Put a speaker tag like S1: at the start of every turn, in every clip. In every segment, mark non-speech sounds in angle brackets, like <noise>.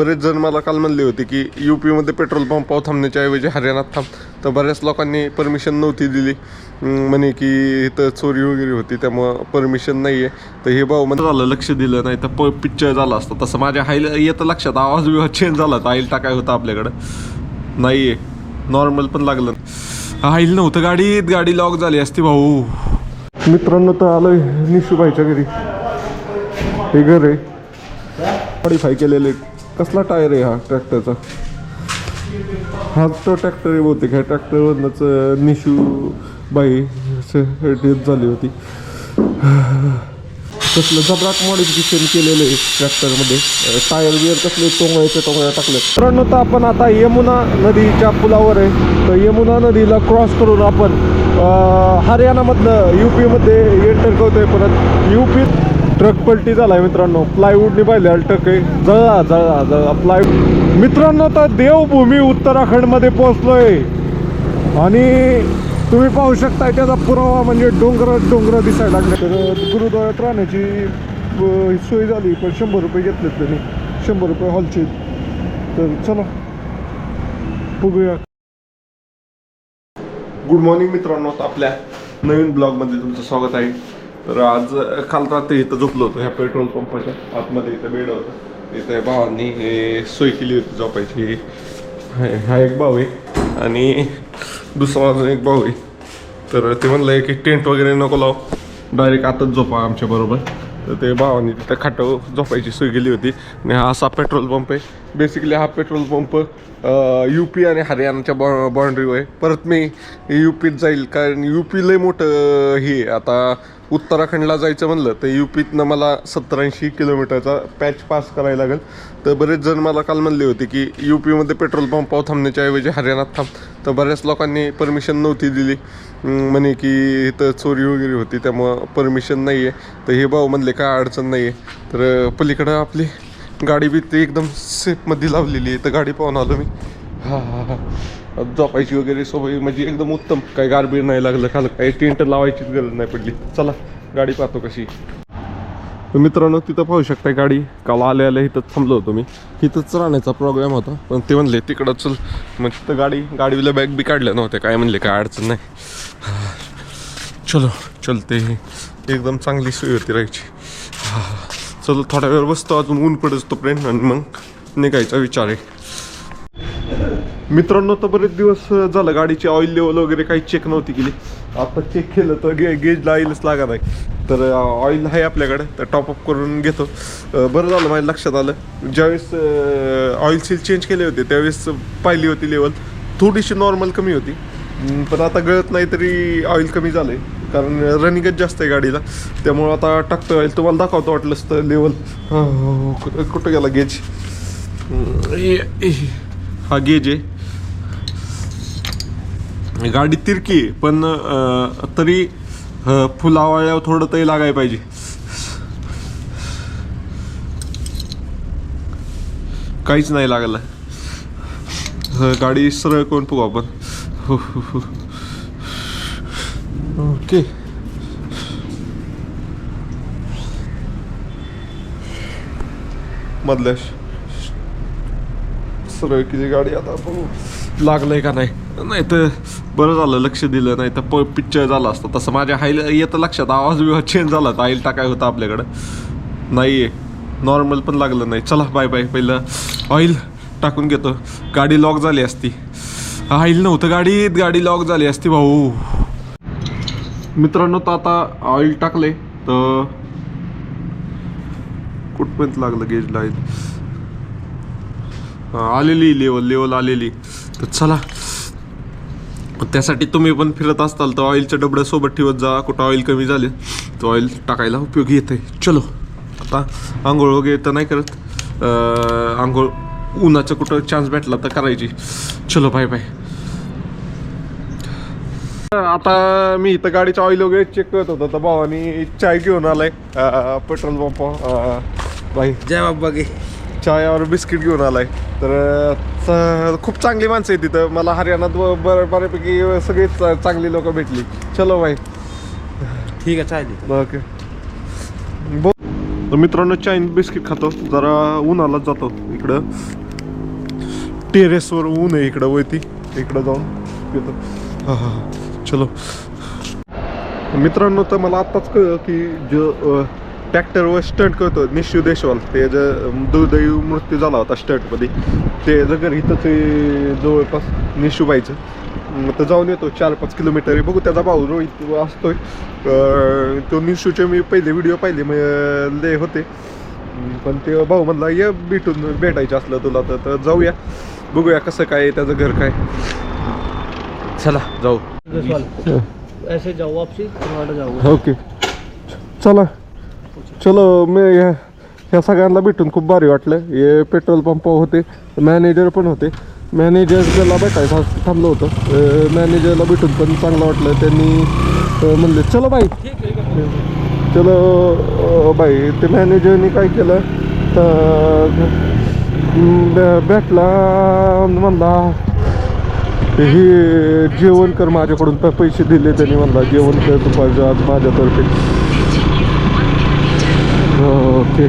S1: बरेच जण मला काल म्हणले होते की यू पीमध्ये पेट्रोल पंपावर थांबण्याच्या ऐवजी हरियाणात थांब. तर बऱ्याच लोकांनी परमिशन नव्हती दिली. म्हणे की इथं चोरी वगैरे होती त्यामुळं परमिशन नाही आहे तर हे भाऊ म्हणजे झालं लक्ष दिलं नाही तर प पिक्चर झाला असतं. तसं माझ्या हाईल येतं लक्षात आवाज बिवाज चेंज झाला तर आईल टाकाय होता आपल्याकडं. नाही आहे नॉर्मल पण लागलं. हाईल नव्हतं गाडीत गाडी लॉक झाली असती भाऊ. मित्रांनो तर आलोय निशूबाईच्या घरी. हे घर आहे. मॉडिफाय केलेले कसला टायर आहे हा ट्रॅक्टरचा? हा तो ट्रॅक्टर आहे बहुतेक. ह्या ट्रॅक्टरवरनंच निशू बाई डेथ झाली होती. कसलं जबराट मॉडिफिकेशन केलेलं आहे ट्रॅक्टरमध्ये. टायर बियर कसले टोंगळ्याचे टोंगळ्या टाकले मित्रांनो तर आपण आता यमुना नदीच्या पुलावर आहे. तर यमुना नदीला क्रॉस करून आपण हरियाणामधलं हरियाणामधनं यू पीमध्ये एंटर करतोय परत. यू पी ट्रक पलटी आहे मित्रांनो. प्लायवूडने पाहिले ट्रक आहे जळा जळा जळा. प्लायवूड मित्रांनो तर देवभूमी उत्तराखंडमध्ये पोहोचलोय. आणि तुम्ही पाहू शकता त्याचा पुरावा म्हणजे डोंगर डोंगर दिसायला लागले. तर गुरुद्वारात राहण्याची सोय झाली पण शंभर रुपये घेतलेत त्यांनी. शंभर रुपये हॉलचे. तर चला बघूया. गुड मॉर्निंग मित्रांनो. तर आपल्या नवीन ब्लॉगमध्ये तुमचं स्वागत आहे. तर आज काल रात्री इथं झोपलो होतो ह्या पेट्रोल पंपाच्या आतमध्ये इथं बेड होतं. इथं भावांनी हे सोय केली होती झोपायची. हा एक भाऊ आहे आणि दुसरा अजून एक भाऊ आहे. तर ते म्हणलं की टेंट वगैरे नको लाव. डायरेक्ट आताच झोपा आमच्या बरोबर. तर ते भावांनी तिथं खाट झोपायची सोय केली होती. आणि हा असा पेट्रोल पंप आहे. बेसिकली हा पेट्रोल पंप यू पी आणि हरियाणाच्या बॉ बाँड्रीवर आहे. परत मी यू पीत जाईल कारण यू पी लय मोठं हे आहे. आता उत्तराखंडला जायचं म्हणलं तर यू पीतनं मला सत्तर ऐंशी किलोमीटरचा पॅच पास करायला लागेल. तर बरेच जण मला काल म्हणले होते की यू पीमध्ये पेट्रोल पंपावर थांबण्याच्या ऐवजी हरियाणात थांब. तर बऱ्याच लोकांनी परमिशन नव्हती दिली. म्हणे की इथं चोरी वगैरे होती त्यामुळं परमिशन नाही आहे तर हे भाऊ म्हणले काय अडचण नाही आहे तर पलीकडं आपली गाडी बी ती एकदम सेफमध्ये लावलेली आहे. तर गाडी पाहून आलो मी. हां हां हां. झोपायची वगैरे सोय म्हणजे एकदम उत्तम. काही गारबीर नाही लागलं खाल काही टेंट लावायचीच गरज नाही पडली. चला गाडी पाहतो कशी. मित्रांनो तिथं पाहू शकता गाडी. काल आल्या आल्या इथंच थांबलो होतो मी. इथंच राहण्याचा प्रोग्राम होता. पण ते म्हणले तिकडं चल. मग तिथं गाडी गाडीला बॅग बी काढल्या नव्हत्या. काय म्हणले काय अडचण नाही. चलो चलते. एकदम चांगली सोय होती राहायची. चलो थोड्या वेळ बसतो. अजून ऊन पडत तोपर्यंत आणि मग निघायचा विचार आहे. मित्रांनो तर बरेच दिवस झालं. गाडीची ऑइल लेवल वगैरे काही चेक नव्हती केली. आता चेक केलं तर गे गेजला ऑइलच लागत आहे तर ऑइल आहे आपल्याकडे तर टॉपअप करून घेतो. बरं झालं माझ्या लक्षात आलं. ज्यावेळेस ऑइल सील चेंज केले होते त्यावेळेस पाहिली होती लेवल थोडीशी नॉर्मल कमी होती. पण आता गळत नाही तरी ऑइल कमी झालं आहे कारण रनिंगच जास्त आहे गाडीला. त्यामुळं आता टाकतो ऑइल तुम्हाला दाखवतो वाटलंच तर लेवल कुठं गेला गेज हा गेज आहे. गाडी तिरकी पण तरी फुलावाळ्यावर फुलावळ्यावर थोडं तरी लागायला पाहिजे. काहीच नाही लागलं. गाडी सरळ करून बघू आपण. हो, हो, हो. ओके. मधल्या सरळ किती गाडी आता बघू. लागलंय का नाही? नाही तर बरं झालं लक्ष दिलं नाही तर प पिक्चर झाला असतं. तसं माझ्या हाईल येतं लक्षात. आवाज बिवाज चेंज झाला तर आईल टाकाय होता आपल्याकडं. नाही आहे नॉर्मल पण लागलं नाही. चला बाय बाय पहिलं ऑइल टाकून घेतो. गाडी लॉक झाली असती. ऑइल नव्हतं गाडीत. गाडी लॉक झाली असती भाऊ. मित्रांनो तर आता ऑइल टाकले तर कुठपर्यंत लागलं गेजला ऑइल आलेली लेवल लेवल आलेली. तर चला. त्यासाठी तुम्ही पण फिरत असताल तर ऑइलच्या डबड्या सोबत ठेवत जा. कुठं ऑइल कमी झाले तर ऑइल टाकायला उपयोगी येते चलो आता आंघोळ वगैरे तर नाही करत. आंघोळ उन्हाचं कुठं चान्स भेटला तर करायची. चलो बाय बाय आता मी इथं गाडीचं ऑइल वगैरे चेक करत होतो. तर भावानी चाय घेऊन आलाय. पेट्रोल पंप अं, बाई
S2: जय बाबा गे
S1: चाय और बिस्किट घेऊन आलाय. तर खूप चांगली माणसं आहे तिथं. मला हरियाणात बर बऱ्यापैकी सगळीच चांगली लोक भेटली. चलो बाई
S2: ठीक आहे चालेल.
S1: ओके. बो तर मित्रांनो चायनीज बिस्किट खातो. जरा उन्हालाच जातो इकडं. टेरेसवर ऊन आहे इकडं वरती. इकडं जाऊन पितो. हा हा हा. चलो. मित्रांनो तर मला आत्ताच कळलं की जो ट्रॅक्टरवर स्टंट करतो निशिव देशवाल. ते जे दुर्दैवी मृत्यू झाला होता स्टंटमध्ये. ते जर इथंच आहे जवळपास निशूबाईचं. तर जाऊन येतो. चार पाच किलोमीटर आहे. बघू त्याचा भाऊ रोहित असतोय. तो निशूचे मी पहिले व्हिडिओ पाहिले. मग लय होते. पण ते भाऊ म्हणला ये भेटून भेटायचं असलं तुला तर तर जाऊया. बघूया कसं काय आहे, त्याचं घर काय. चला जाऊ.
S2: ऐसे जाओ वापसी
S1: ओके. चला. चलो मी ह्या ह्या सगळ्यांना भेटून खूप भारी वाटलं. हे पेट्रोल पंप होते मॅनेजर पण होते. मॅनेजरला भेटायचं थांबलो होतं. मॅनेजरला भेटून पण चांगलं वाटलं. त्यांनी म्हणले चलो बाई. चलो बाई ते मॅनेजरनी काय केलं? तर भेटला म्हणला हे जेवण कर माझ्याकडून प- पैसे दिले. त्यांनी म्हणला जेवण कर पाहिजे आज माझ्यातर्फे. ओके.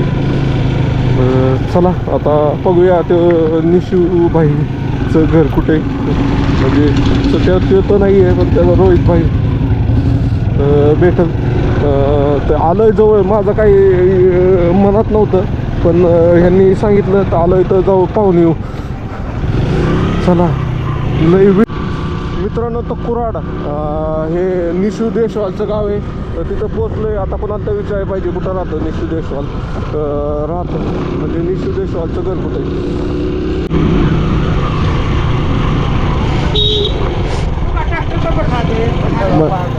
S1: चला आता बघूया ते निशूभाईचं घर कुठे? म्हणजे सध्या ते तर नाही आहे पण त्याला रोहित भाई भेटल. तर तर आहे जवळ. माझं काही मनात नव्हतं पण ह्यांनी सांगितलं तर आलोय तर जाऊ पाहून येऊ. चला लई वि- मित्रांनो तो कुराड हे निशू देशवालचं गाव आहे. तर तिथं पोचलोय आता पण आता विचारायला पाहिजे कुठं राहतो निशू देशवाल. अं, राहतो. म्हणजे निशू देशवालचं घर कुठे आहे?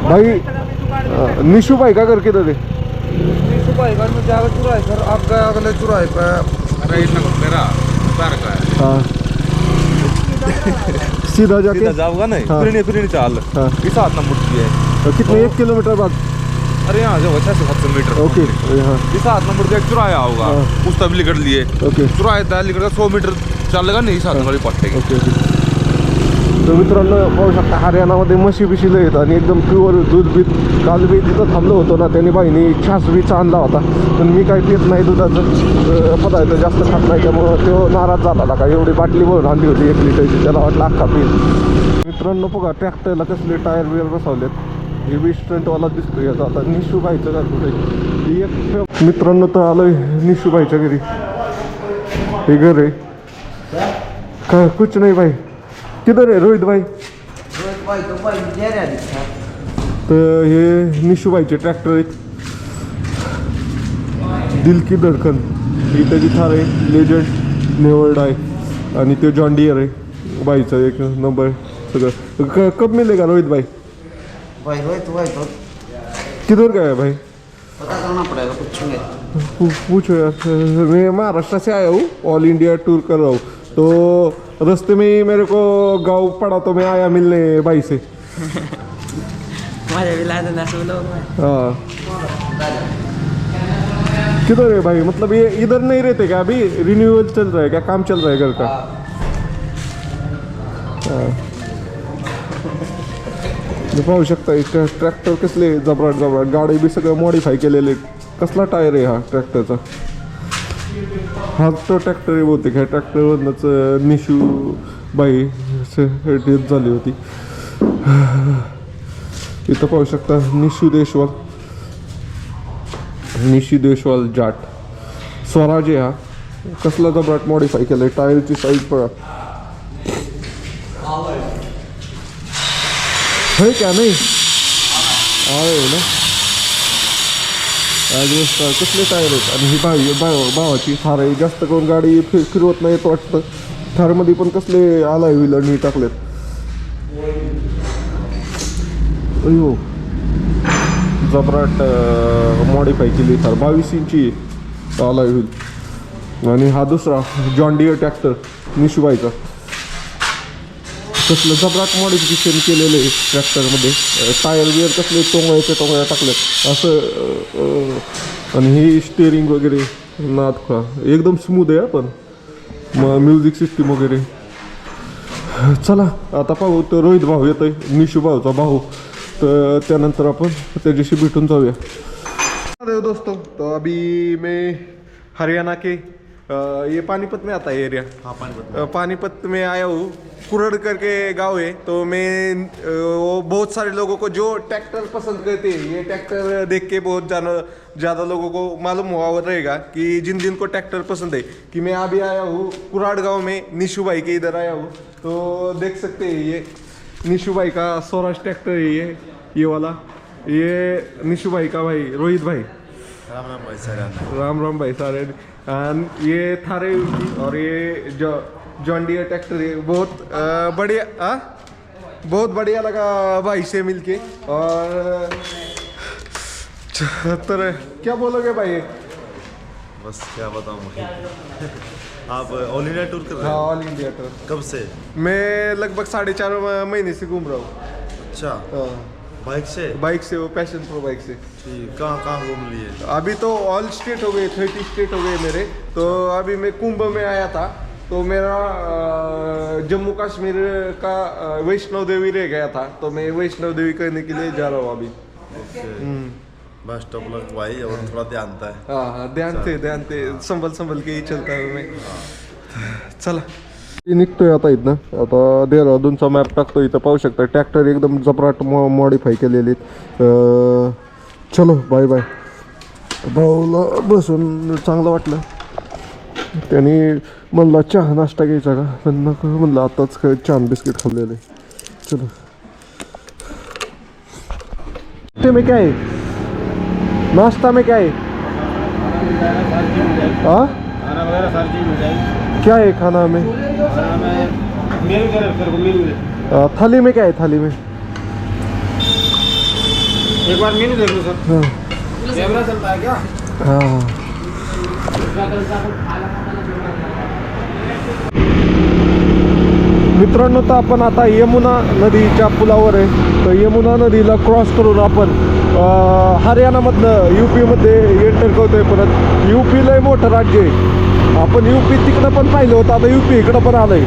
S1: भाई निशू भाई का घर किधर है
S2: सुबह घर में जाकर चुरा है सर आपका अगले चुरा है
S3: राईट नगर है
S1: हाँ. <laughs> सीधा जाके
S3: सीधा जाओगा नहीं
S1: हाँ।
S3: फिर नहीं फिर नहीं चाल।
S1: हाँ।
S3: इस हाथ नंबर की है।
S1: कितने एक किलोमीटर बाद
S3: अरे यहाँ जो छह से सात सौ मीटर.
S1: ओके हाँ.
S3: इस हाथ नंबर का एक चुराया होगा। उस तब लिकड़ लिए
S1: ओके.
S3: चुराया था लिकड़ सौ मीटर चलेगा नहीं? इस हाथ नंबर पट्टे.
S1: ओके. तर मित्रांनो पाहू शकता हरियाणामध्ये म्हशी बिशी लय आणि एकदम प्युअर दूध बीत काल बी तिथं थांबलो होतो ना त्यांनी बाईनी छास बीच आणला होता. पण मी काही पित नाही दुधाचं पदार्थ जास्त खात नाही त्यामुळं तो नाराज झाला का एवढी बाटली भरून आणली होती एक लिटरची त्याला वाटलं अख्खा पीत मित्रांनो बघा ट्रॅक्टरला कसले टायर बियर बसवलेत. हे वीस स्टंटवाला दिसतोय याचा आता निशुभाईचं घर कुठे? ही एक मित्रांनो तर आलोय निशुभाईच्या घरी. हे घर आहे. काय कुछ नाही भाई किधर है रोहित भाई?
S2: भाई तो भाई जा रहा
S1: तर हे निशूबाईचे ट्रॅक्टर आहेत दिल की धडकन। ही त्याची थार आहे लेजंड नेवर्ड आहे आणि ते जॉन डियर आहे बाईचं एक नंबर सगळं। क- कब मिलेगा रोहित भाई?
S2: भाई भाई तो भाई तो
S1: किधर का है भाई?
S2: पता करना पड़ेगा
S1: पूछो यार। मैं महाराष्ट्र से आया हूँ। ऑल इंडिया टूर कर रहा हूँ। तो रास्ते में ही मेरे को गांव पड़ा तो मैं आया मिलने भाई से। हाँ। किधर है भाई? मतलब ये इधर नहीं रहते क्या अभी? रिन्यूअल चल रहा है क्या? काम चल रहा है घर का? पाहू शकता इथं ट्रॅक्टर कसले जबराट जबराट गाडी बी सगळं मॉडीफाय केलेले कसला टायर आहे हा ट्रॅक्टरचा हा तो ट्रॅक्टर आहे बहुतेक ह्या ट्रॅक्टरवरनंच निशू बाई डेथ झाली होती. इथं पाहू शकता निशू देशवाल. निशू देशवाल जाट. स्वराज आहे हा. कसला जबराट मॉडिफाय केलाय? टायरची साईज पळा हे का नाही? आहे ना? आज कसले टायर आहेत आणि ही भाई भाव भावाची थार आहे. जास्त करून गाडी फिर फिरवत नाहीत वाटतं. थारमध्ये पण कसले आलाय व्हीलर टाकलेत. अयो जबराट मॉडिफाय केली थार. बावीस इंची आलाय व्हील आणि हा दुसरा जॉन डिअर ट्रॅक्टर निशुबाईचा कसलं जबरात मॉडिफिकेशन केलेलं आहे ट्रॅक्टरमध्ये टायर बियर कसले टोंगळ्याच्या टोंगळ्या टाकल्यात. असं आणि ही स्टेअरिंग वगैरे नाथखा एकदम स्मूथ आहे आपण मग म्युझिक सिस्टीम वगैरे. चला आता पाहू. तर रोहित भाऊ येतोय निशू भाऊचा भाऊ. तर त्यानंतर आपण त्याच्याशी भेटून जाऊया. हेलो दोस्तों तो अभी मैं हरियाणा के ये पानीपत में आता है एरिया
S4: हाँ
S1: पानीपत में. आया हूँ. कुरड़ करके गांव है तो मैं अ, वो बहुत सारे लोगों को जो ट्रैक्टर पसंद करते हैं ये ट्रैक्टर देख के बहुत ज़्यादा ज़्यादा लोगों को मालूम हुआ रहेगा कि जिन जिन को ट्रैक्टर पसंद है कि मैं अभी आया हूँ कुराड़ गांव में निशु भाई के इधर आया हूँ. तो देख सकते हैं ये निशु भाई का स्वराज ट्रैक्टर है ये ये वाला. ये निशु भाई का भाई रोहित भाई.
S4: राम राम भाई सर.
S1: राम राम भाई सारे. एंड ये थारे और ये जो जॉन डियर ट्रैक्टर है बहुत अ, बढ़िया आ? बहुत बढ़िया लगा भाई से मिलके। और तर क्या बोलोगे भाई?
S4: बस क्या बताऊँ <laughs> आप ऑल इंडिया टूर कर रहे
S1: हाँ
S4: हो?
S1: ऑल इंडिया टूर
S4: कब से?
S1: मैं लगभग साढ़े चार महीने से घूम रहा हूँ।
S4: अच्छा।
S1: हाँ,
S4: बाइक से?
S1: बाइक से वो पैशन प्रो बाइक से।
S4: कहाँ कहाँ घूम लिए?
S1: अभी तो ऑल स्टेट हो गए थर्टी स्टेट हो गए मेरे। तो अभी मैं कुंभ में आया था तो मेरा जम्मू कश्मीर का वैष्णव देवी रह गया था तो मैं वैष्णव देवी करने के लिए जा रहा हूँ अभी।
S4: बस स्टॉप लग भाई और थोड़ा ध्यान था।
S1: हाँ हाँ ध्यान से ध्यान से संभल संभल के ही चलता है मैं। चला। निघतोय आता इथनं. आता देहरादूनचा मॅप टाकतो इथं पाहू शकता. ट्रॅक्टर एकदम जबराट मॉ मॉडीफाय केलेले आहेत. चलो बाय बाय भाऊला बसून चांगलं वाटलं. त्यांनी म्हणला चहा नाश्ता घ्यायचा का? पण नको म्हणलं आताच काय छान बिस्किट खाल्लेले. चलो. ते मी काय? नाश्ता मी काय? है क्या है खाना में आ, थाली में क्या है थाली में?
S5: एक बार मेनू देख लो सर।
S1: हाँ।
S5: कैमरा चलता है क्या?
S1: हाँ। मित्रांनो तर आपण आता यमुना नदीच्या पुलावर आहे. तर यमुना नदीला क्रॉस करून आपण हरियाणामधनं यू पीमध्ये एंटर करतोय परत. यू पी लय मोठं राज्य आहे. आपण युपी तिकडं पण पाहिलं होतं आता यू पी इकडं पण आलंय.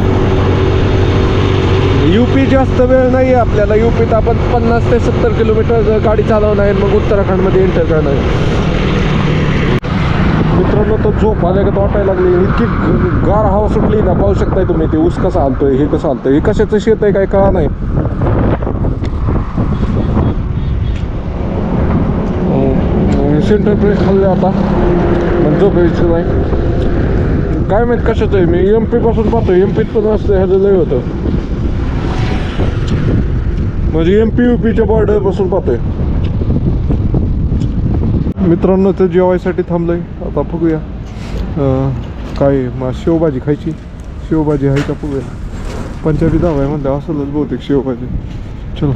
S1: यू पी जास्त वेळ नाही आहे आपल्याला. युपीत आपण पन्नास ते सत्तर किलोमीटर गाडी चालवणं आहे मग उत्तराखंडमध्ये एंटर करणार आहे. मित्रांनो तर झोप आल्या का वाटायला लागली. इतकी गार हवा सुटली ना पाहू शकताय तुम्ही ते. ऊस कसं आलतोय हे कसं हालतोय हे कशाचं शेत आहे काय कळा नाही. सेंटर प्रेस खाल्ले आता. पण झोप यायचं नाही. काय माहीत कशाचं आहे मी एम पी पासून पाहतो एम पीत पण असतं ह्याचं लय होतं म्हणजे एम पी यू पीच्या बॉर्डरपासून पाहतोय मित्रांनो तर जेवायसाठी थांबलंय. आता बघूया. काय मग शेवभाजी खायची? शेवभाजी आहे का बघूया. पंचायती दावा आहे म्हणलं असेलच बहुतेक शेवभाजी. चलो.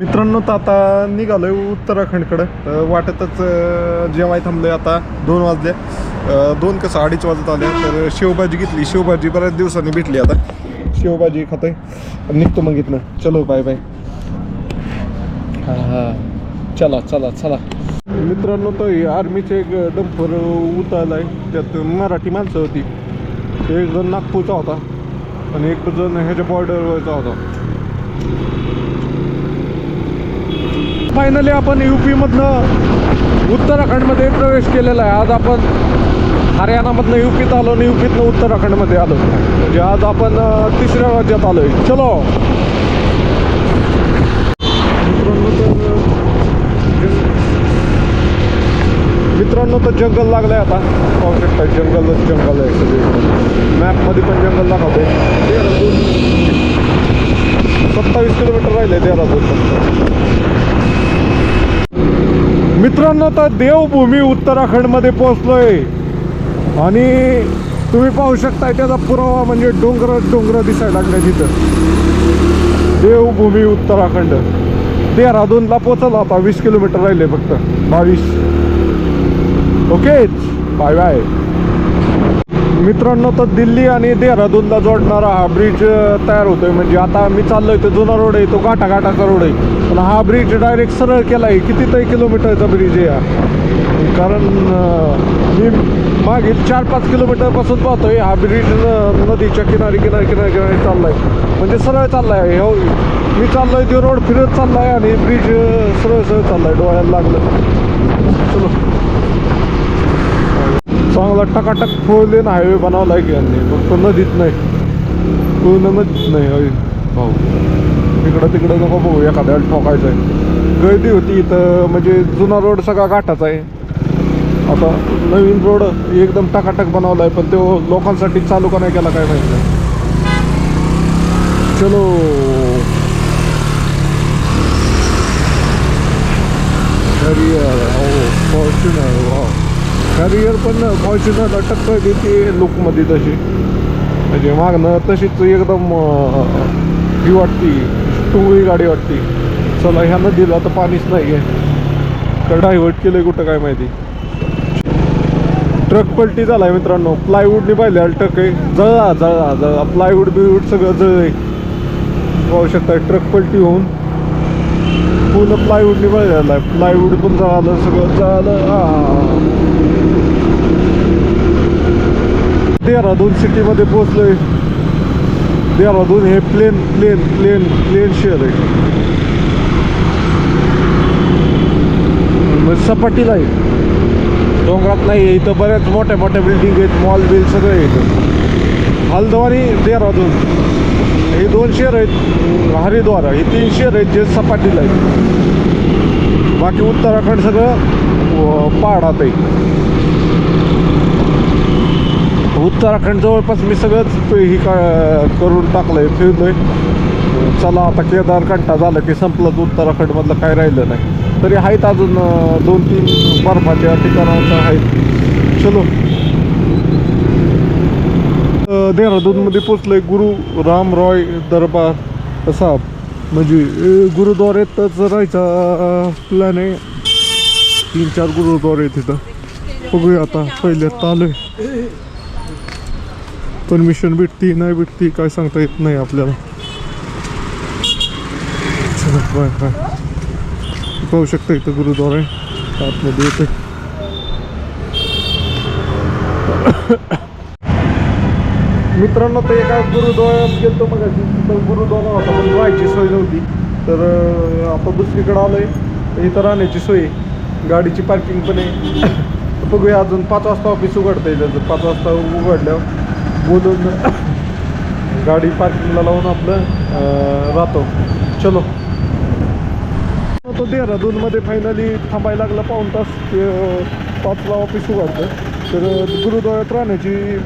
S1: मित्रांनो तर आता निघालोय उत्तराखंडकडं. वाटतच जेवाय थांबलोय आता. दोन वाजले. दोन कसं अडीच वाजत आले तर शेवभाजी घेतली. शेवभाजी बऱ्याच दिवसांनी भेटली आता. शेवभाजी खातोय. आणि निघतो मग इथनं. चलो बाय बाय हा हा. चला चला चला. मित्रांनो तो आर्मीचे एक डंपर उतरलाय. त्यात मराठी माणसं होती. एक जण नागपूरचा होता आणि एक जण ह्याच्या बॉर्डरवरचा होता. फायनली आपण यू मधनं उत्तराखंडमध्ये प्रवेश केलेला आहे. आज आपण हरियाणामधनं युपीत आलो आणि युपीतनं उत्तराखंडमध्ये आलो. म्हणजे आज आपण तिसऱ्या राज्यात आलोय. चलो. मित्रांनो तर जंगल मित्रांनो तर जंगल आता. पाहू शकता जंगलच जंगल आहे सगळीकडे. मॅपमध्ये पण जंगल दाखवते सत्तावीस किलोमीटर राहिले देहरादून. मित्रांनो तर देवभूमी उत्तराखंडमध्ये पोहोचलोय. आणि तुम्ही पाहू शकता त्याचा पुरावा म्हणजे डोंगर डोंगर दिसायला लागले तिथं. देवभूमी उत्तराखंड. देहरादूनला पोचला आता वीस किलोमीटर राहिले फक्त. बावीस. ओके? Bye bye. मित्रांनो तर दिल्ली आणि देहरादूनला जोडणारा हा ब्रिज तयार होतोय. म्हणजे आता मी चाललोय तो जुना रोड आहे तो गाठा गाठाचा रोड आहे. पण हा ब्रिज डायरेक्ट सरळ केला आहे कितीतरी किलोमीटरचा ब्रिज आहे हा. कारण मी मागील चार पाच किलोमीटरपासून पाहतोय हा ब्रिज नदीच्या किनारी किनारी किनारी किनारी चाललाय. म्हणजे सरळ चाललाय हो मी चाललोय ते रोड फिरत चाललाय आणि ब्रिज सरळ सरळ चाललाय डोळ्याला लागलं. चलो. चांगला टकाटक फोर लेन हायवे बनवलाय आहे की यांनी. फक्त नदीत नाही. पूर्ण नदीत नाही होय. भाऊ. तिकडं तिकडं नको बघू एखाद्याला ठोकायचं आहे गर्दी होती इथं म्हणजे जुना रोड सगळा गाठाचा आहे. आता नवीन रोड एकदम टकाटक बनवला आहे पण तो लोकांसाठी चालू का नाही केला काय माहिती नाही. चलो. करिअर हो फॉर्च्युनर वा करिअर पण फॉर्च्युनर टक्कर देते लुकमध्ये तशी. म्हणजे मागणं तशीच एकदम ही वाटती टुंगळी गाडी वाटती. चला ह्या नदीला तर पाणीच नाही आहे का डायव्हर्ट केलं कुठं काय माहिती. ट्रक पलटी आहे मित्रांनो. प्लायवूडने पाहिले ट्रक आहे. जळा जळा जळा. प्लायवूड बिवूड सगळं जळलंय पाहू शकता ट्रक पलटी होऊन पूर्ण प्लायवूडने पाहिलेला आहे. प्लायवूड पण जळालं सगळं जळालं. देहरादून सिटीमध्ये पोचलोय देहरादून हे प्लेन प्लेन प्लेन प्लेन शहर आहे. सपाटीला आहे. डोंगरात नाही आहे इथं बऱ्याच मोठ्या मोठ्या बिल्डिंग आहेत मॉल बिल सगळं येतं हलद्वारी देहरादून. हे दोन शहर आहेत हरिद्वार. हे तीन शेअर आहेत जे सपाटीला आहेत. बाकी उत्तराखंड सगळं पहाडात आहे. उत्तराखंड जवळपास मी सगळंच हे ही का करून टाकलं आहे फिरलो आहे चला आता केदारकंठा झालं की संपलंच उत्तराखंडमधलं काय राहिलं नाही. तरी आहेत अजून दोन तीन बर्फाच्या ठिकाणाचं आहेत. चलो. देहरादूनमध्ये पोचलोय गुरु राम रॉय दरबार. साहेब म्हणजे गुरुद्वारेतच राहायचा प्लॅन आहे. तीन चार गुरुद्वारे आहेत तिथं बघूया आता पहिल्यात आलोय. परमिशन भेटती नाही भेटती काय सांगता येत नाही आपल्याला. चला बाय बाय पाहू शकता इथं गुरुद्वारा आहे. आतमध्ये येते मित्रांनो तर एका गुरुद्वारात गेलतो मग तिथं गुरुद्वारा होता पण राहायची सोय नव्हती. तर आता दुसरीकडे आलो तर इथं राहण्याची सोय गाडीची पार्किंग पण आहे. <coughs> तर बघूया अजून पाच वाजता ऑफिस उघडता येईल. त्याचं पाच वाजता उघडल्यावर बोलून <coughs> गाडी पार्किंगला लावून आपलं राहतो. चलो. तो देहरादूनमध्ये फायनली थांबायला लागला पाऊण तास. पाचला ऑफिस उघडतं. तर गुरुद्वारात राहण्याची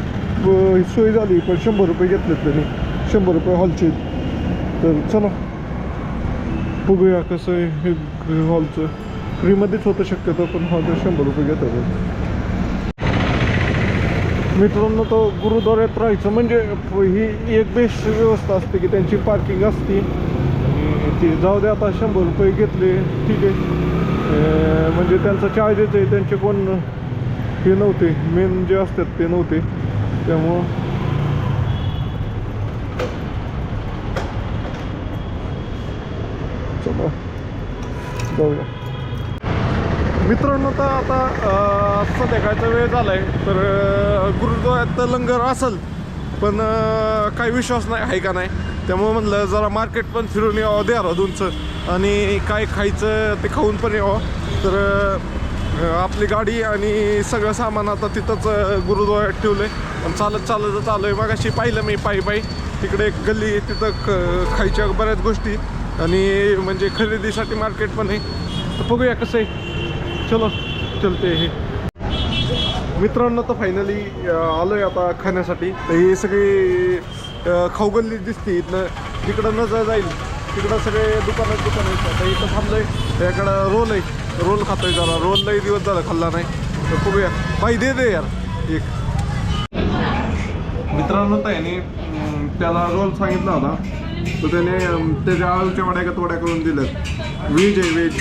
S1: सोय झाली. पण शंभर रुपये घेतलेत त्यांनी. शंभर रुपये हॉलचे तर चला. बघूया कसं आहे हे हॉलचं फ्रीमध्येच होतं शक्यतो पण हॉलचं शंभर रुपये घेतात. मित्रांनो तो गुरुद्वाऱ्यात राहायचं म्हणजे ही एक बेस्ट व्यवस्था असते की त्यांची पार्किंग असते. ती जाऊ दे आता शंभर रुपये घेतले ठीक आहे. म्हणजे त्यांचा चार्जेस आहे त्यांचे कोण हे नव्हते. मेन जे असतात ते नव्हते. त्यामुळं चला जाऊया. मित्रांनो तर आता सध्याकाळचा संध्याकाळचा वेळ आहे तर गुरुद्वारात गुरुद्वाऱ्यात तर लंगर असेल पण काही विश्वास नाही आहे का नाही? त्यामुळे म्हटलं जरा मार्केट पण फिरून यावं देहरादूनचं आणि काय खायचं ते खाऊन पण यावं. तर आपली गाडी आणि सगळं सामान आता तिथंच अं, गुरुद्वाऱ्यात ठेवलं आहे पण चालत चालत चालू आहे मग पाहिलं मी पायी पायी. तिकडे एक गल्ली आहे, तिथं ख खायच्या बऱ्याच गोष्टी. आणि म्हणजे खरेदीसाठी मार्केट पण आहे. तर बघूया कसं आहे. चलो चलते हे. मित्रांनो तर फायनली आलो आहे आता खाण्यासाठी. तर हे सगळी खाऊगल्ली दिसते इथनं. तिकडं न जा जाईल. तिकडं सगळे दुकानात दुकान आहेत. आता इथं आहे त्याकडं रोल आहे. रोल खातोय जरा. रोल लई दिवस झाला खाल्ला नाही. तर खूप बाई दे दे यार. एक. मित्रांनो तर याने त्याला रोल सांगितला होता. तर त्याने त्याच्या आळूच्या वड्या का वड्या करून दिल्यात. व्हेज आहे व्हेज.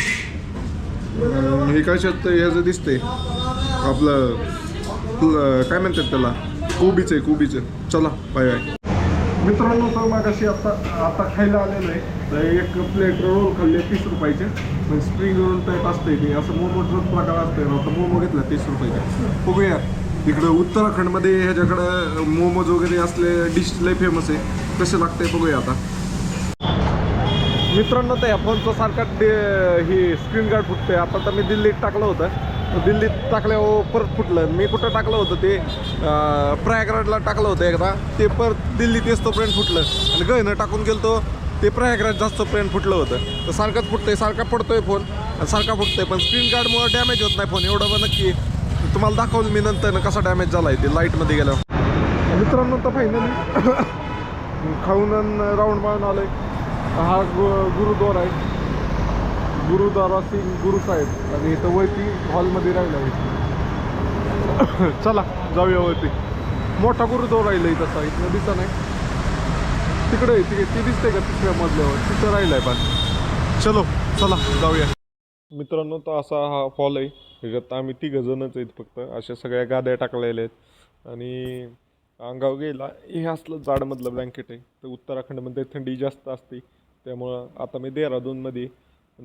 S1: हे कशात ह्याचं दिसतंय. आपलं काय म्हणतात त्याला? कोबीचं आहे कोबीचं. चला बाय बाय मित्रांनो तर मागाशी आता आता खायला आलेलं आहे. तर एक प्लेट रोल खाल्ले तीस रुपयाचे. म्हणजे स्प्रिंग रोल टाईप असते ते. असं मोमोचं प्रकार असते ना तर मोमो घेतला तीस रुपयाचे. बघूया. इकडं उत्तराखंडमध्ये ह्याच्याकडं मोमोज वगैरे असले डिश लय फेमस आहे. कसे लागतंय बघूया आता. मित्रांनो त्या फोनचा सारखा डे ही स्क्रीन गार्ड फुटते आता तर मी दिल्लीत टाकलं होतं. दिल्लीत टाकल्यावर हो, परत फुटलं. मी कुठं टाकलं होतं ते प्रयागराजला टाकलं होतं एकदा. ते परत दिल्लीत येस्तो पर्यंत फुटलं. आणि गहनं टाकून गेलतो ते प्रयागराज जास्त पर्यंत फुटलं होतं. तर सारखंच फुटतंय सारखा पडतोय फोन. आणि सारखा फुटतोय पण स्क्रीन कार्डमुळं डॅमेज होत नाही फोन. एवढं पण नक्की. तुम्हाला दाखवलं मी नंतर कसा डॅमेज झाला आहे ते लाईटमध्ये गेल्यावर. मित्रांनो तर फायनली <coughs> खाऊन राऊंड मारून आलोय. हा गु गुरुद्वारा आहे. गुरुद्वारा सिंग गुरु साहेब. आणि इथं वरती हॉलमध्ये राहिला आहे. <coughs> चला जाऊया वरती. मोठा गुरुद्वारा राहिला तसा इथं दिसा नाही. तिकडे तिकडे ती दिसते का तिसऱ्या मजल्यावर? तिथं राहिलाय पण. चलो चला जाऊया. मित्रांनो तर असा हा फॉल आहे. ह्याच्यात आम्ही तिघं जणच आहेत फक्त. अशा सगळ्या गाद्या टाकलेल्या आहेत. आणि अंगाव गेला हे असलं जाडमधलं ब्लँकेट आहे. तर उत्तराखंडमध्ये थंडी जास्त असते. त्यामुळं आता मी देहरादूनमध्ये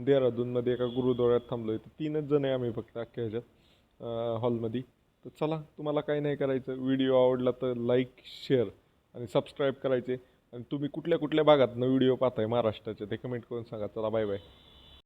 S1: देहरादूनमध्ये एका गुरुद्वाऱ्यात थांबलो आहे तर तीनच जण आहे आम्ही फक्त अख्ख्या ह्याच्यात हॉलमध्ये तर चला तुम्हाला काही नाही करायचं. व्हिडिओ आवडला तर लाईक शेअर आणि सबस्क्राईब करायचे. आणि तुम्ही कुठल्या कुठल्या भागातनं व्हिडिओ पाहताय महाराष्ट्राचे ते कमेंट करून सांगा. चला बाय बाय